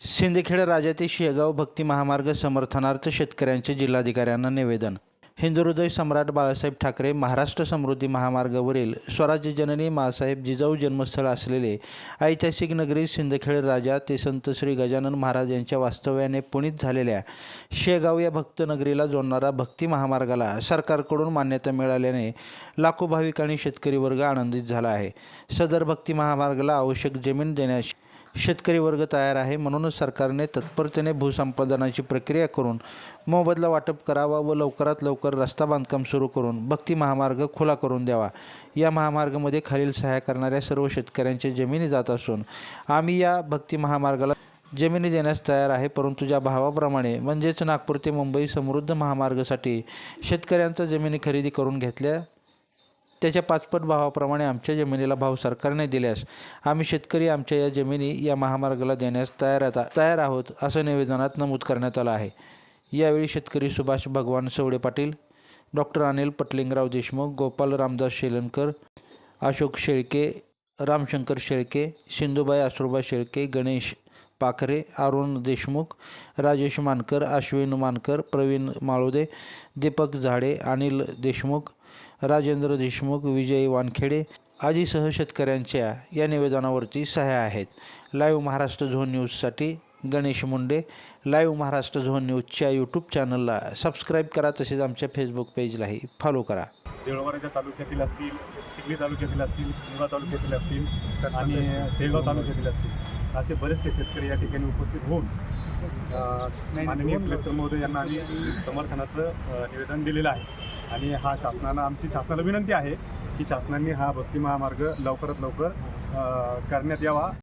सिंदखेड राजा ते शेगाव भक्ती महामार्ग समर्थनार्थ शेतकऱ्यांचे जिल्हाधिकाऱ्यांना निवेदन. हिंदुहृदय सम्राट बाळासाहेब ठाकरे महाराष्ट्र समृद्धी महामार्गावरील स्वराज्य जननी मासाहेब जिजाऊ जन्मस्थळ असलेले ऐतिहासिक नगरी सिंदखेड राजा ते संत श्री गजानन महाराज यांच्या वास्तव्याने पुणित झालेल्या शेगाव या भक्त नगरीला जोडणारा भक्ती महामार्गाला सरकारकडून मान्यता मिळाल्याने लाखो भाविक आणि शेतकरी वर्ग आनंदित झाला आहे. सदर भक्ती महामार्गाला आवश्यक जमीन देण्यास शेतकरी वर्ग तयार आहे. म्हणूनच सरकारने तत्परतेने भूसंपादनाची प्रक्रिया करून मोबदला वाटप करावा व लवकरात लवकर रस्ता बांधकाम सुरू करून भक्ती महामार्ग खुला करून द्यावा. या महामार्गामध्ये खालील सहाय्य करणाऱ्या सर्व शेतकऱ्यांचे जमिनी जात असून आम्ही या भक्ती महामार्गाला जमिनी देण्यास तयार आहे. परंतु ज्या भावाप्रमाणे म्हणजेच नागपूर ते मुंबई समृद्ध महामार्गासाठी शेतकऱ्यांचा जमिनी खरेदी करून घेतल्या त्याच्या पाचपट भावाप्रमाणे आमच्या जमिनीला भाव सरकारने दिल्यास आम्ही शेतकरी आमच्या या जमिनी या महामार्गाला देण्यास तयार आता तयार आहोत असं निवेदनात नमूद करण्यात आलं आहे. यावेळी शेतकरी सुभाष भगवान सवडे पाटील डॉक्टर अनिल पटलिंगराव देशमुख गोपाल रामदास शेलनकर अशोक शेळके रामशंकर शेळके सिंधुबाई आसुरबा शेळके गणेश पाखरे अरुण देशमुख राजेश मानकर अश्विन मानकर प्रवीण माळुदे दीपक झाडे अनिल देशमुख राजेंद्र देशमुख विजय वानखेडे आदीसह शेतकऱ्यांच्या या निवेदनावरती सह्या आहेत. लाईव्ह महाराष्ट्र झोन न्यूजसाठी गणेश मुंडे. लाईव्ह महाराष्ट्र झोन न्यूजच्या यूट्यूब चॅनलला सबस्क्राईब करा तसेच आमच्या फेसबुक पेजलाही फॉलो करा. देवळवाड्याच्या तालुक्यातील असतील चिखली तालुक्यातील असतील मुंगा तालुक्यातील असतील आणि सेलगाव तालुक्यातील असतील असे बरेचसे शेतकरी या ठिकाणी उपस्थित होऊन माननीय कलेक्टर महोदय यांना आम्ही समर्थनाचं निवेदन दिलेलं आहे. आणि हा शासनानं आमची शासनाला विनंती आहे की शासनाने हा भक्ती महामार्ग लवकरात लवकर करण्यात यावा.